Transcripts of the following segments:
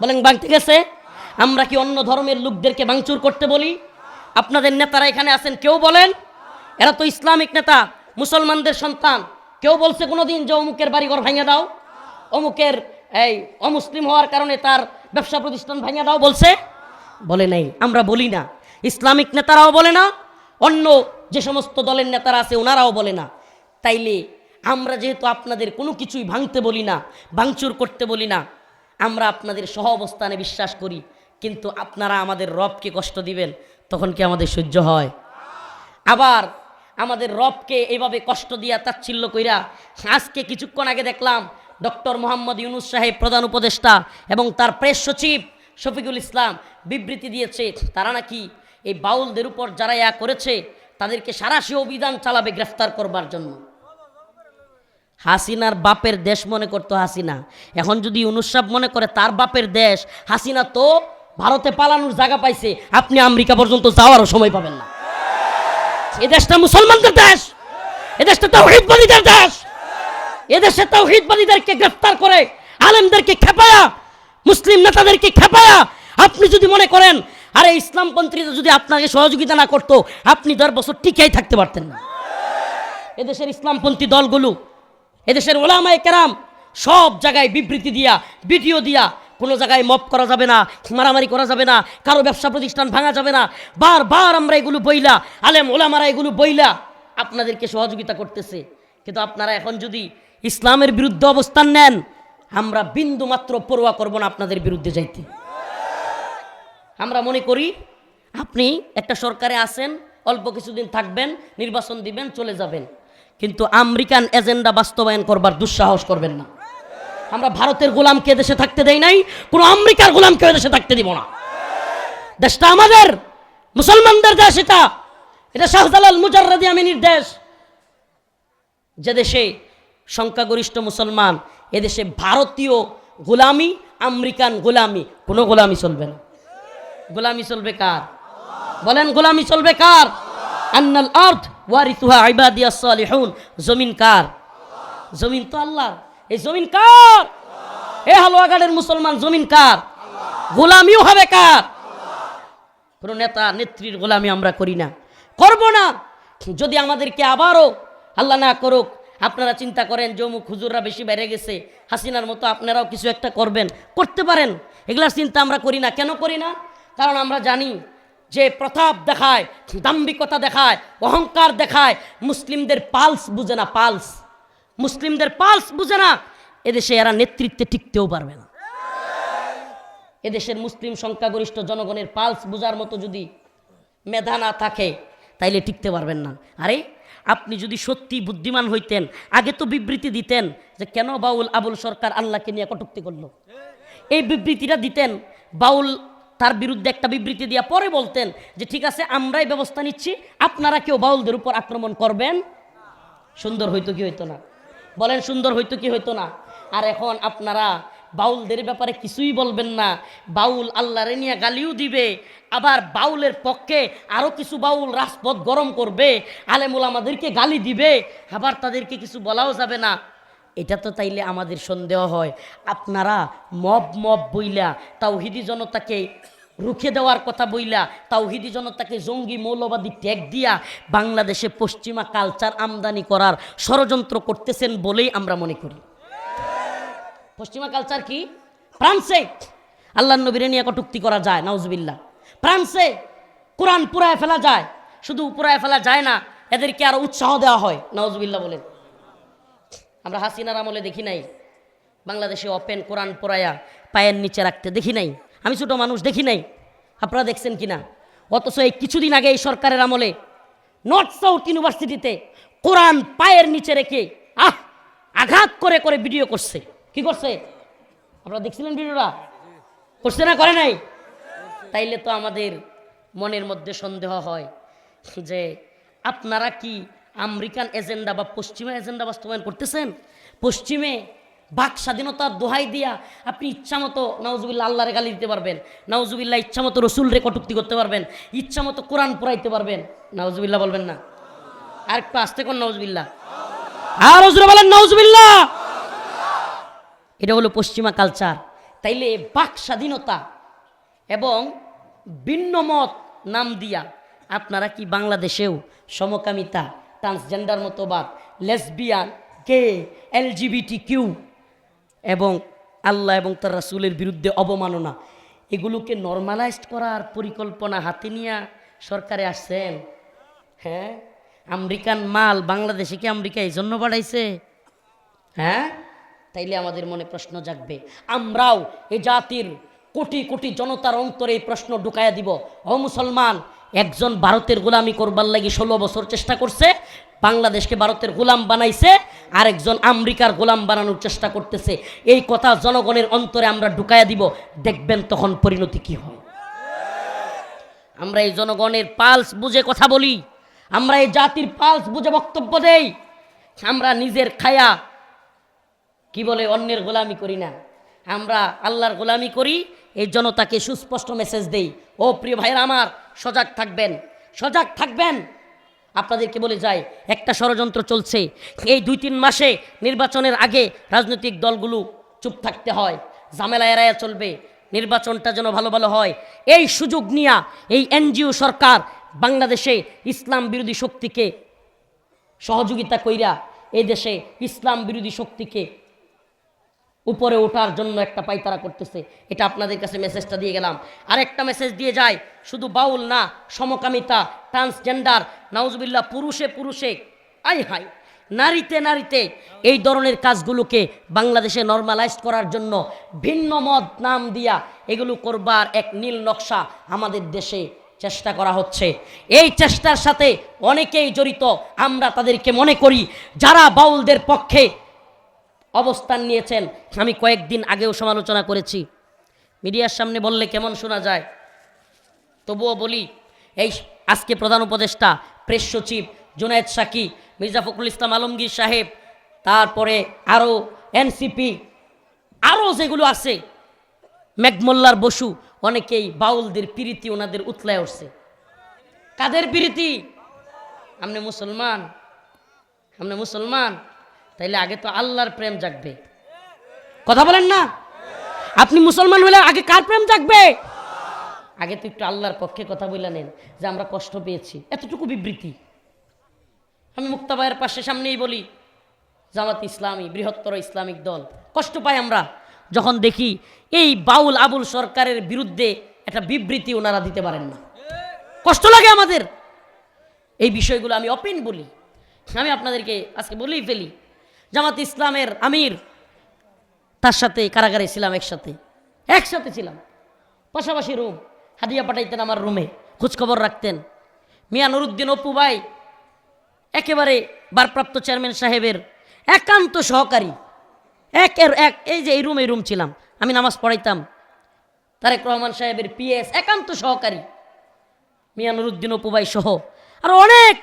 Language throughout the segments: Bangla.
বলেন ভাঙতে গেছে? আমরা কি অন্য ধর্মের লোকদেরকে ভাঙচুর করতে বলি? আপনাদের নেতারা এখানে আছেন, কেউ বলেন? এরা তো ইসলামিক নেতা, মুসলমানদের সন্তান। কেউ বলছে কোনোদিন যে অমুকের বাড়িঘর ভেঙে দাও, অমুকের এই অমুসলিম হওয়ার কারণে তার ব্যবসা প্রতিষ্ঠান ভেঙে দাও বলছে? বলে নাই, আমরা বলি না। ইসলামিক নেতারাও বলে না, অন্য যে সমস্ত দলের নেতারা আছে ওনারাও বলে না। তাইলে আমরা যেহেতু আপনাদের কোনো কিছুই ভাঙতে বলি না, ভাঙচুর করতে বলি না আমরা আপনাদের সহ অবস্থানে বিশ্বাস করি, কিন্তু আপনারা আমাদের রবকে কষ্ট দিবেন, তখন কি আমাদের সহ্য হয়? আবার আমাদের রবকে এভাবে কষ্ট দিয়া তাচ্ছিল্য কইরা, আজকে কিছুক্ষণ আগে দেখলাম ডক্টর মোহাম্মদ ইউনুস সাহেব প্রধান উপদেষ্টা এবং তার প্রেস সচিব শফিকুল ইসলাম বিবৃতি দিয়েছে, তারা নাকি এই বাউলদের উপর যারা ইয়া করেছে, তাদেরকে সারাশি অভিযান চালাবে, গ্রেফতার করবার জন্য। হাসিনার বাপের দেশ মনে করতো হাসিনা। এখন যদি সাহেব মনে করে তার বাপের দেশ, হাসিনা তো ভারতে পালানোর জায়গা পাইছে, আপনি আমেরিকা পর্যন্ত যাওয়ারও সময় পাবেন না। এ দেশটা মুসলমানদের দেশ, এ দেশটা তাওহিদবাদীদের দেশ, এ এদেশে তাওহিদবাদীদেরকে গ্রেফতার করে, আলেমদেরকে খেপায়া, মুসলিম নেতাদেরকে খেপায়া, আপনি যদি মনে করেন, আরে ইসলামপন্থীরা যদি আপনাকে সহযোগিতা না করতো, আপনি দশ বছর টিকেই থাকতে পারতেন না। এদেশের ইসলামপন্থী দলগুলো এদেশের ওলামায় কেরাম সব জায়গায় বিবৃতি দিয়া, ভিডিও দিয়া কোনো জায়গায় মপ করা যাবে না, মারামারি করা যাবে না, কারও ব্যবসা প্রতিষ্ঠান ভাঙা যাবে না। বারবার আমরা এগুলো বইলা, আলেম ওলামারা এগুলো বইলা আপনাদেরকে সহযোগিতা করতেছে। কিন্তু আপনারা এখন যদি ইসলামের বিরুদ্ধে অবস্থান নেন, আমরা বিন্দু মাত্র পড়ুয়া করব না আপনাদের বিরুদ্ধে যাইতে। আমরা মনে করি আপনি একটা সরকারে আছেন, অল্প কিছুদিন থাকবেন, নির্বাচন দিবেন, চলে যাবেন। কিন্তু আমেরিকান এজেন্ডা বাস্তবায়ন করবার দুঃসাহস করবেন না। আমরা ভারতের গোলামকে দেশে থাকতে দেই নাই, কোনো আমেরিকার গোলামকে দেশে থাকতে দিব না। দেশটা আমাদের, মুসলমানদের দেশ এটা। এটা শাহজালাল মুজাররাদি আমিনীর দেশ। যে দেশে সংখ্যাগরিষ্ঠ মুসলমান এদেশে ভারতীয় গোলামি, আমেরিকান গোলামি, কোনো গোলামি চলবে না। গোলামি চলবে কার? বলেন গোলামি চলবে কার? আন্নাল আর্থ ওয়ারিতুহা ইবাদিয়া সালিহুন। জমিন কার? জমিন তো আল্লাহর। এই জমিন কার? এ হালুয়াগাড়ের মুসলমান জমিন কার? গোলামিও হবে কার? কোনো নেতা, নেত্রীর গোলামি আমরা করি না। করব না। যদি আমাদেরকে আবারও আল্লাহ না করুক, আপনারা চিন্তা করেন যে অমুক হুজুররা বেশি বেড়ে গেছে, হাসিনার মতো আপনারাও কিছু একটা করবেন। করতে পারেন। এগুলার চিন্তা আমরা করি না। কেন করি না? কারণ আমরা জানি যে প্রতাপ দেখায়, দাম্ভিকতা দেখায়, অহংকার দেখায়, মুসলিমদের পালস বুঝে না, পালস। মুসলিমদের পালস বুঝে না, এদেশে এরা নেতৃত্বে টিকতেও পারবে না। এদেশের মুসলিম সংখ্যাগরিষ্ঠ জনগণের পালস বোঝার মতো যদি মেধা না থাকে, তাইলে টিকতে পারবেন না। আরে, আপনি যদি সত্যি বুদ্ধিমান হইতেন, আগে তো বিবৃতি দিতেন যে কেন বাউল আবুল সরকার আল্লাহকে নিয়ে কটুক্তি করল। এই বিবৃতিটা দিতেন বাউল তার বিরুদ্ধে একটা বিবৃতি দিয়া পরে বলতেন যে, ঠিক আছে, আমরাই ব্যবস্থা নিচ্ছি। আপনারা কেউ বাউলদের উপর আক্রমণ করবেন? সুন্দর হইতো কি হইতো না? বলেন, সুন্দর হইতো কি হইতো না? আর এখন আপনারা বাউলদের ব্যাপারে কিছুই বলবেন না। বাউল আল্লাহরে নিয়ে গালিও দিবে। আবার বাউলের পক্ষে আরও কিছু বাউল রাজপথ গরম করবে। আলেমুল আমাদেরকে গালি দিবে। আবার তাদেরকে কিছু বলাও যাবে না। এটা তো তাইলে আমাদের সন্দেহ হয়। আপনারা মব মব বইলা, তাওহিদি জনতাকে রুখে দেওয়ার কথা বইলা, তাওহিদি জনতাকে জঙ্গি মৌলবাদী ট্যাগ দিয়া বাংলাদেশে পশ্চিমা কালচার আমদানি করার ষড়যন্ত্র করতেছেন বলেই আমরা মনে করি। পশ্চিমা কালচার কি? ফ্রান্সে আল্লাহ নবীরে নিয়ে কটুক্তি করা যায় নাউজবিল্লা ফ্রান্সে কোরআন পুরায় ফেলা যায়, শুধু পুরায় ফেলা যায় না, এদেরকে আরও উৎসাহ দেওয়া হয় নাউজবিল্লা বলেন। আমরা হাসিনার আমলে দেখি নাই। বাংলাদেশে ওপেন কোরআন পড়ায়া পায়ের নিচে রাখতে দেখি নাই। আমি ছোটো মানুষ, দেখি নাই। আপনারা দেখছেন কি না অথচ এই কিছুদিন আগে এই সরকারের আমলে নর্থ সাউথ ইউনিভার্সিটিতে কোরআন পায়ের নিচে রেখে, আহ, আঘাত করে করে ভিডিও করছে। কি করছে? আপনারা দেখছিলেন ভিডিওটা? করছে না, করে নাই? তাইলে তো আমাদের মনের মধ্যে সন্দেহ হয় যে আপনারা কি আমেরিকান এজেন্ডা বা পশ্চিমা এজেন্ডা বাস্তবায়ন করতেছেন? পশ্চিমে বাক স্বাধীনতার দোহাই দিয়া আপনি ইচ্ছামতো নাউজুবিল্লা আল্লাহরে গালি দিতে পারবেন। নাউজুবিল্লাহ ইচ্ছামতো রসুলরে কটুক্তি করতে পারবেন। ইচ্ছামতো কোরআন পড়াইতে পারবেন। নাউজুবিল্লাহ বলবেন না। আর একটু আসতে কোন নাউজুবিল্লাহ। আর হজরে বলেন নাউজুবিল্লাহ। এটা হলো পশ্চিমা কালচার। তাইলে বাক স্বাধীনতা এবং ভিন্ন মত নাম দিয়া আপনারা কি বাংলাদেশেও সমকামিতা ট্রান্সজেন্ডার মতবাদ লেসবিয়ান কে এলজিবিটি কিউ এবং আল্লাহ এবং তার রাসুলের বিরুদ্ধে অবমাননা। এগুলোকে নর্মালাইজড করার পরিকল্পনা হাতে নিয়ে সরকারে আসছেন। হ্যাঁ? আমেরিকান মাল বাংলাদেশে কি আমেরিকা এই জন্য বাড়াইছে? হ্যাঁ? তাইলে আমাদের মনে প্রশ্ন জাগবে। আমরাও এ জাতির কোটি কোটি জনতার অন্তরে এই প্রশ্ন ঢুকাইয়া দিব। ও মুসলমান একজন ভারতের গোলামি করবার লাগি ষোলো বছর চেষ্টা করছে, বাংলাদেশকে ভারতের গোলাম বানাইছে আর একজন আমেরিকার গোলাম বানানোর চেষ্টা করতেছে। এই কথা জনগণের অন্তরে আমরা ঢুকাইয়া দিব, দেখবেন তখন পরিণতি কি হয়। আমরা এই জনগণের পালস বুঝে কথা বলি, আমরা এই জাতির পালস বুঝে বক্তব্য দেই, আমরা নিজের খায়া কি বলে অন্যের গোলামি করি না। আমরা আল্লাহর গোলামি করি এই জনতাকে সুস্পষ্ট মেসেজ দেই। ও প্রিয় ভাইরা আমার, সজাগ থাকবেন। সজাগ থাকবেন। আপনাদেরকে বলে যাই, একটা ষড়যন্ত্র চলছে। এই দুই তিন মাসে নির্বাচনের আগে রাজনৈতিক দলগুলো চুপ থাকতে হয় ঝামেলা এড়াইয়া চলবে। নির্বাচনটা যেন ভালো ভালো হয়। এই সুযোগ নিয়া এই এনজিও সরকার বাংলাদেশে ইসলাম বিরোধী শক্তিকে সহযোগিতা কইরা এই দেশে ইসলাম বিরোধী শক্তিকে উপরে ওঠার জন্য একটা পাইতারা করতেছে। এটা আপনাদের কাছে মেসেজটা দিয়ে গেলাম। আরেকটা মেসেজ দিয়ে যায়, শুধু বাউল না, সমকামিতা ট্রান্সজেন্ডার নাউজবিল্লা পুরুষে পুরুষে, আই হাই নারীতে নারীতে এই ধরনের কাজগুলোকে বাংলাদেশে নর্মালাইজ করার জন্য ভিন্ন মত, নাম দিয়া এগুলো করবার এক নীল নকশা আমাদের দেশে চেষ্টা করা হচ্ছে। এই চেষ্টার সাথে অনেকেই জড়িত, আমরা তাদেরকে মনে করি, যারা বাউলদের পক্ষে অবস্থান নিয়েছেন। আমি কয়েকদিন আগেও সমালোচনা করেছি। মিডিয়ার সামনে বললে কেমন শোনা যায়? তবুও বলি, এই আজকে প্রধান উপদেষ্টা, প্রেস সচিব জুনায়েদ সাকি, মির্জা ফখরুল ইসলাম আলমগীর সাহেব, তারপরে আরও এনসিপি আরও যেগুলো আছে, মেঘমোল্লার বসু, অনেকেই বাউলদের প্রীতি ওনাদের উতলায় উঠছে। কাদের প্রীতি? আপনি মুসলমান আপনি মুসলমান। তাইলে আগে তো আল্লাহর প্রেম জাগবে। কথা বলেন না? আপনি মুসলমান হলে আগে কার প্রেম জাগবে? আগে তো একটু আল্লাহর পক্ষে কথা বলে নেন, যে আমরা কষ্ট পেয়েছি। এতটুকু বিবৃতি। আমি মুক্তাবায়ের পাশে সামনেই বলি, জামাত ইসলামী, বৃহত্তর ইসলামিক দল, কষ্ট পাই আমরা যখন দেখি এই বাউল আবুল সরকারের বিরুদ্ধে একটা বিবৃতি ওনারা দিতে পারেন না। কষ্ট লাগে আমাদের। এই বিষয়গুলো আমি অপেন বলি। আমি আপনাদেরকে আজকে বলেই ফেলি জামাত ইসলামের আমির, তার সাথে কারাগারে ছিলাম একসাথে একসাথে ছিলাম। পাশাপাশি রুম, হাদিয়া পাঠাইতেন আমার রুমে, খোঁজখবর রাখতেন। মিয়া নুরুদ্দিন অপু ভাই, একেবারে ভারপ্রাপ্ত চেয়ারম্যান সাহেবের একান্ত সহকারী। একের এক, এই যে এই রুম এই রুম ছিলাম, আমি নামাজ পড়াইতাম। তারেক রহমান সাহেবের পিএস একান্ত সহকারী। মিয়া নুরুদ্দিন অপুবাই সহ আর অনেক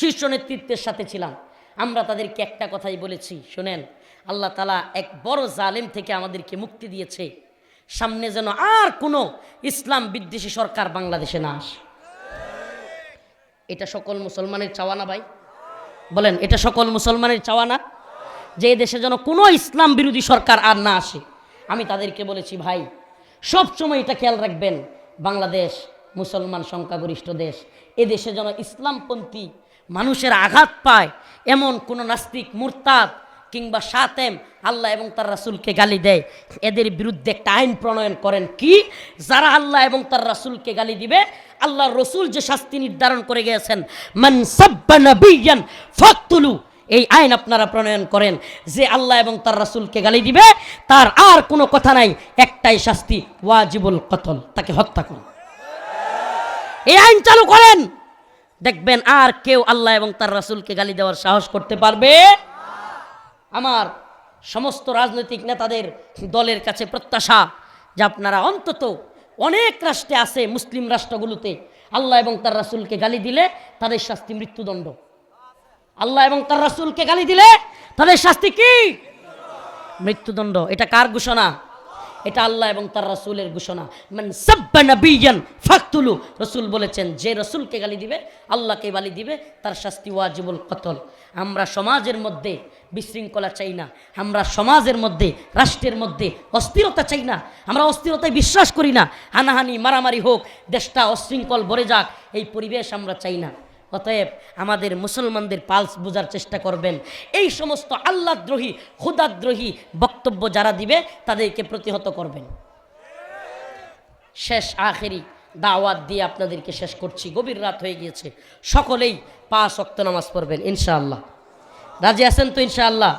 শীর্ষ নেতৃত্বের সাথে ছিলাম। আমরা তাদেরকে একটা কথাই বলেছি, শোনেন, আল্লাহ তালা এক বড় জালেম থেকে আমাদেরকে মুক্তি দিয়েছে। সামনে যেন আর কোনো ইসলাম বিদ্বেষী সরকার বাংলাদেশে না আসে। এটা সকল মুসলমানের চাওয়া না ভাই? বলেন, এটা সকল মুসলমানের চাওয়া না? যে দেশে যেন কোনো ইসলাম বিরোধী সরকার আর না আসে। আমি তাদেরকে বলেছি, ভাই, সব সময় এটা খেয়াল রাখবেন, বাংলাদেশ মুসলমান সংখ্যাগরিষ্ঠ দেশ। এ দেশে যেন ইসলামপন্থী মানুষের আঘাত পায় এমন কোনো নাস্তিক, মুরতাদ কিংবা সাতেম আল্লাহ এবং তার রাসুলকে গালি দেয়। এদের বিরুদ্ধে একটা আইন প্রণয়ন করেন কি? যারা আল্লাহ এবং তার রাসুলকে গালি দিবে আল্লাহ রসুল যে শাস্তি নির্ধারণ করে গিয়েছেন এই আইন আপনারা প্রণয়ন করেন। যে আল্লাহ এবং তার রাসূলকে গালি দিবে, তার আর কোনো কথা নাই, একটাই শাস্তি, ওয়াজিবুল কতল, তাকে হত্যা করুন এই আইন চালু করেন। দেখবেন আর কেউ আল্লাহ এবং তার রাসুলকে গালি দেওয়ার সাহস করতে পারবে? আমার সমস্ত রাজনৈতিক নেতাদের দলের কাছে প্রত্যাশা যে আপনারা অন্তত অনেক রাষ্ট্রে আছে মুসলিম রাষ্ট্রগুলোতে আল্লাহ এবং তার রাসুলকে গালি দিলে তাদের শাস্তি মৃত্যুদণ্ড। আল্লাহ এবং তার রাসুলকে গালি দিলে তাদের শাস্তি কি? মৃত্যুদণ্ড। এটা কার ঘোষণা? এটা আল্লাহ এবং তার রাসূলের ঘোষণা। মান সাব্বা নাবিয়ান ফাকতুলু। রসুল বলেছেন, যে রসুলকে গালি দিবে, আল্লাহকে গালি দিবে, তার শাস্তি ওয়াজিবুল কতল। আমরা সমাজের মধ্যে বিশৃঙ্খলা চাই না। আমরা সমাজের মধ্যে, রাষ্ট্রের মধ্যে অস্থিরতা চাই না। আমরা অস্থিরতায় বিশ্বাস করি না। হানাহানি, মারামারি হোক, দেশটা অশৃঙ্খল ভরে যাক, এই পরিবেশ আমরা চাই না। অতএব আমাদের মুসলমানদের পালস বোঝার চেষ্টা করবেন। এই সমস্ত আল্লাহদ্রোহী খুদাদ্রোহী বক্তব্য যারা দিবে, তাদেরকে প্রতিহত করবেন। শেষ আখেরি দাওয়াত দিয়ে আপনাদেরকে শেষ করছি। গভীর রাত হয়ে গিয়েছে। সকলেই পাঁচ অক্ত নামাজ পড়বেন, ইনশাআল্লাহ। রাজি আছেন তো, ইনশাআল্লাহ?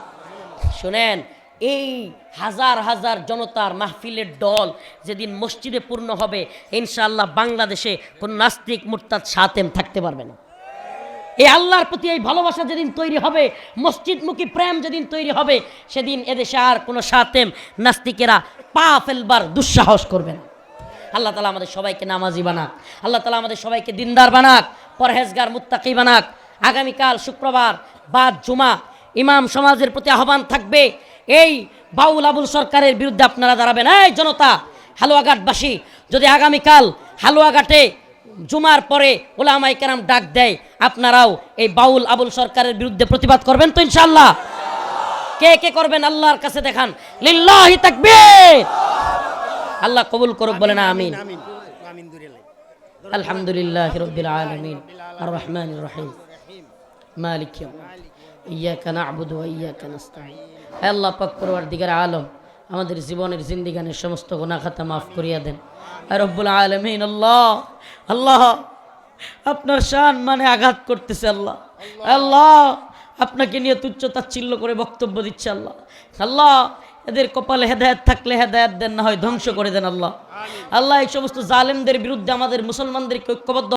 শুনেন, এই হাজার হাজার জনতার মাহফিলের দল যেদিন মসজিদে পূর্ণ হবে, ইনশাআল্লাহ বাংলাদেশে কোন নাস্তিক মুরতাদ সাতেম থাকতে পারবে না। এই আল্লাহর প্রতি এই ভালোবাসা যেদিন তৈরি হবে, মসজিদমুখী প্রেম যেদিন তৈরি হবে, সেদিন এদেশে আর কোনো সাতেম নাস্তিকেরা পা ফেলবার দুঃসাহস করবে না। আল্লাহ তালা আমাদের সবাইকে নামাজি বানাক। আল্লাহ তালা আমাদের সবাইকে দিনদার বানাক, পরহেজগার, মুত্তাকি বানাক। আগামীকাল শুক্রবার বা জুমা, ইমাম সমাজের প্রতি আহ্বান থাকবে। এই বাউল আবুল সরকারের বিরুদ্ধে আপনারা দাঁড়াবেন। এই জনতা, হালুয়াঘাটবাসী, যদি আগামীকাল হালুয়াঘাটে জুমার পরে ওলামাই কেরাম ডাক দেয় আপনারাও এই বাউল আবুল সরকারের বিরুদ্ধে প্রতিবাদ করবেন তো ইনশাল্লাহ কে কে করবেন আল্লাহর কাছে দেখান। লিল্লাহি তাকবীর! আল্লাহ কবুল করুক বলেন আমিন আমিন। আলহামদুলিল্লাহ রব্বিল আলামিন। আর রহমান রহিম। মালিক ইয়াকা না'বুদু ওয়া ইয়াকা নাস্তাঈন। হে আল্লাহ পাক পরওয়ারদিগার আলম আমাদের জীবনের জিন্দিগানের সমস্ত গুনাহ খাতা মাফ করিয়া দেন। রব্বুল আলামিন, আল্লাহ আল্লাহ, আপনার শান মানে আঘাত করতেছে আল্লাহ। আল্লাহ, আপনাকে নিয়ে তুচ্ছ তাচ্ছিল্য করে বক্তব্য দিচ্ছে আল্লাহ। আল্লাহ, এদের কপালে হেদায়েত থাকলে হেদায়েত দেন, না হয় ধ্বংস করে দেন আল্লাহ। আল্লাহ, এই সমস্ত জালেমদের বিরুদ্ধে আমাদের মুসলমানদেরকে ঐক্যবদ্ধ